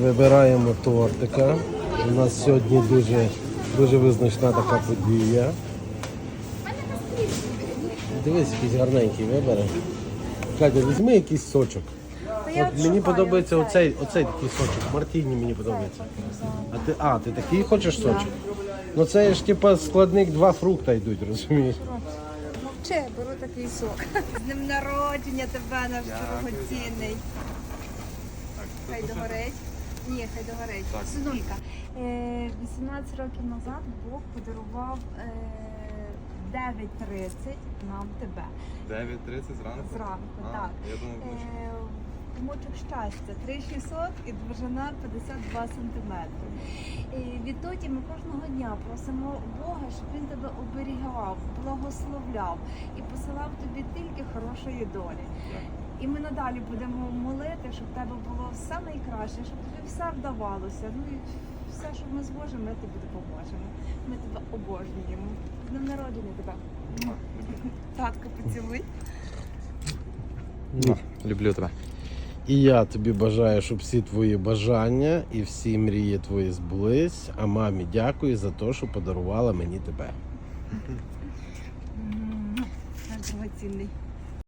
Вибираємо тортика. У нас сьогодні дуже, дуже визначна така подія. Дивись, якийсь гарненький вибере. Катя, візьми якийсь сочок. От мені подобається оцей, оцей такий сочок. Мартіні мені подобається. А ти, а, ти такий хочеш сочок? Ну це ж типа складник два фрукта йдуть, розумієш? Мовчи, беру такий сок. З днем народження тебе, наш дорогоцінний. Хай догорить. Ні, хай догорить. Синулька, е, 18 років назад Бог подарував е, 9.30 нам тебе. 9.30 зранку? Зранку, А, так. Я думав, вночі. Комочок щастя 3600 і довжина 52 сантиметри. І відтоді ми кожного дня просимо Бога, щоб він тебе оберігав, благословляв і посилав тобі тільки хорошої долі. І ми надалі будемо молити, щоб в тебе було все найкраще, щоб тобі все вдавалося. Ну і все, що ми зможемо, ми тобі допоможемо. Ми тебе обожнюємо. З днем народження тебе. Татко, поцілуй. Люблю тебе. І я тобі бажаю, щоб всі твої бажання і всі мрії твої збулись. А мамі дякую за те, що подарувала мені тебе. Наш дорогоцінний.